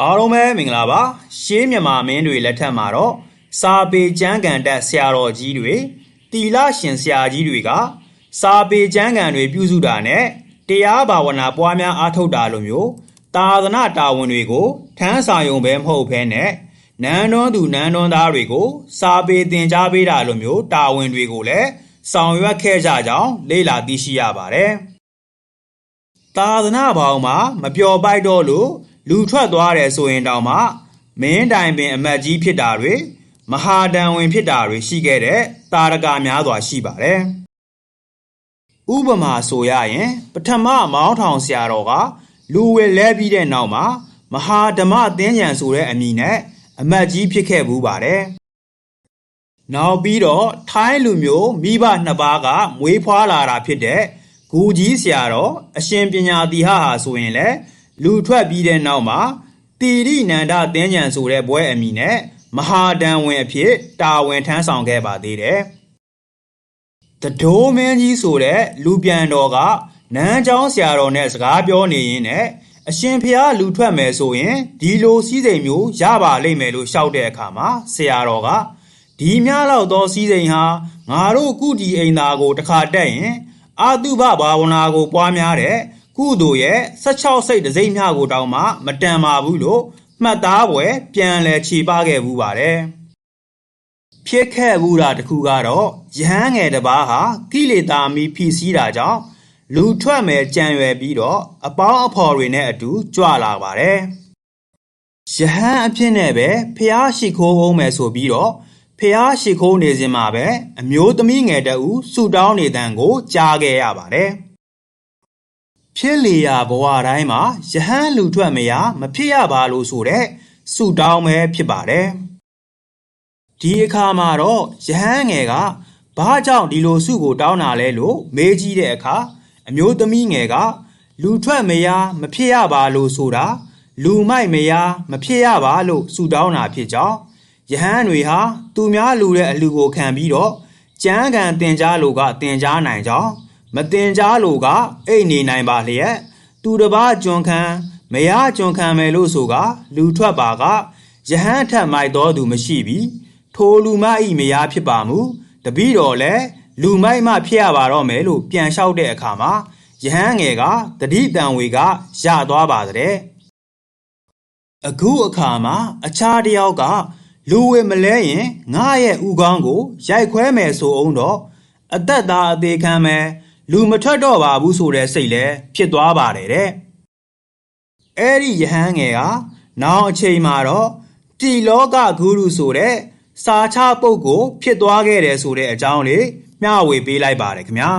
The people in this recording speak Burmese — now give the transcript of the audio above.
အားလုံးပဲမင်္ဂလာပါရှေးမြန်မာမင်းတွေလက်ထက်မှာတော့စာပေကျမ်းဂန်တက်ဆရာတော်ကြီးတွေတီလရှင်ဆရာကြီးတွေက စာပေကျမ်းဂန်တွေပြုစုတာနဲ့တရားဘာဝနာပွားများအားထုတ်တာလိုမျိုးတာသနာတာဝန်တွေကိုထမ်းဆောင်ရုံပဲမဟုတ်ဘဲနဲ့နန်းတော်သူနန်းတော်သားတွေကို စာပေသင်ကြားပေးတာလိုမျိုးတာဝန်တွေကိုလည်းဆောင်ရွက်ခဲ့ကြကြောင်းလေ့လာသိရှိရပါတယ်။သာသနာပေါင်းမှာမပျော်ပိုက်တော့လို့ လူထွက်သွားတယ်ဆိုရင်တောင်မှမင်းတိုင်ပင်အမတ်ကြီးဖြစ်တာတွေမဟာတန်ဝင်ဖြစ်တာတွေရှိခဲ့တဲ့တာရကာများစွာရှိပါတယ်။ဥပမာဆိုရရင် ပထမမောင်းထောင်ဆရာတော်ကလူဝဲလဲပြီးတဲ့နောက်မှာမဟာဓမ္မသင်္ကြန်ဆိုတဲ့အမည်နဲ့အမတ်ကြီးဖြစ်ခဲ့ဘူးပါတယ်။နောက်ပြီးတော့ထိုင်းလူမျိုးမိဘနှစ်ပါးကမွေးဖွားလာတာဖြစ်တဲ့ဂူကြီးဆရာတော်အရှင်ပညာတိဟဟာဆိုရင်လည်း လူထွက်ပြီးတဲ့နောက်မှာတိရိနန္ဒသင်းညံဆိုတဲ့ဘွဲအမည်နဲ့မဟာဒံဝင်အဖြစ်တာဝန်ထမ်းဆောင်ခဲ့ပါသေးတယ်။တတိုးမင်းကြီးဆိုတဲ့လူပြန်တော်ကနန်းချောင်းဆရာတော်နဲ့စကားပြောနေရင်းနဲ့အရှင်ဖျားလူထွက်မယ်ဆိုရင်ဒီလိုစည်းစိမ်မျိုးရပါလိမ့်မယ်လို့ရှောက်တဲ့အခါမှာဆရာတော်ကဒီများလောက်သောစည်းစိမ်ဟာငါတို့ကုတီအိမ်သားကိုတစ်ခါတက်ရင်အာတုဘဘာဝနာကိုပွားများတဲ့ ကုသိုလ်ရဲ့16စိတ်တစိမ့်များကိုတောင်မှမတန်ပါဘူးလို့မှတ်သားပွဲပြန်လဲခြေပခဲ့ဘူးပါတယ်ဖြစ်ခဲ့ဘူးတာတစ်ခုကတော့ယဟန်ငယ်တစ်ပါးဟာကိလေသာမီဖြီးစည်းတာကြောင့်လူထွက်မယ်ကြံရွယ်ပြီးတော့အပေါင်းအဖော်တွေနဲ့အတူကြွလာပါတယ်ယဟန်အဖြစ်နဲ့ပဲဖះရှိခိုးအောင်မယ်ဆိုပြီးတော့ဖះရှိခိုးနေစဉ်မှာပဲအမျိုးသမီးငယ်တအူဆူတောင်းနေတဲ့ကိုကြားခဲ့ရပါတယ် ဖြစ်လေရာဘဝတိုင်းမှာယဟန်လူထွက်မရမဖြစ်ရပါလို့ဆိုတဲ့ဆူတောင်းပဲဖြစ်ပါတယ်ဒီအခါမှာတော့ယဟန်ငယ်ကဘာကြောင့်ဒီလိုစုကိုတောင်းတာလဲလို့မေးကြည့်တဲ့အခါအမျိုးသမီးငယ်ကလူထွက်မရမဖြစ်ရပါလို့ဆိုတာလူမိုက်မယားမဖြစ်ရပါလို့ဆုတောင်းတာဖြစ်ကြောင်းယဟန်တွေဟာသူများလူတဲ့အလူကိုခံပြီးတော့ကြမ်းကန်တင်ကြားလို့ကတင်ကြားနိုင်ကြောင်း မတင်ကြားလို့ကအိတ်နေနိုင်ပါလျက်သူတစ်ပါးကျွန်ခံမယားကျွန်ခံမယ်လို့ဆိုကလူထွက်ပါကယဟန်ထက်မိုက်တော်သူမရှိပြီထိုလူမဤမယားဖြစ်ပါမူတပည့်တော်လည်းလူမိုက်မှဖြစ်ရပါတော့မယ်လို့ပြန်လျှောက်တဲ့အခါမှာယဟန်ငယ်ကတတိတန်ဝေကရသွားပါတဲ့အခုအခါမှာအခြားတစ်ယောက်ကလူဝေမလဲရင်ငါရဲ့ဥကောင်းကိုရိုက်ခွဲမယ်ဆိုအောင်တော့အသက်သားအသေးခံမယ် လူမထွက်တော့ပါဘူးဆိုတဲ့စိတ်လဲဖြစ်သွားပါတယ်တဲ့အဲ့ဒီယဟန်ငယ်ကနောင်အချိန်မှာတော့တိလောကဂုရုဆိုတဲ့စာချပုဂ္ဂိုလ်ဖြစ်သွားခဲ့တယ်ဆိုတဲ့အကြောင်းလေးမျှဝေပေးလိုက်ပါတယ်ခင်ဗျာ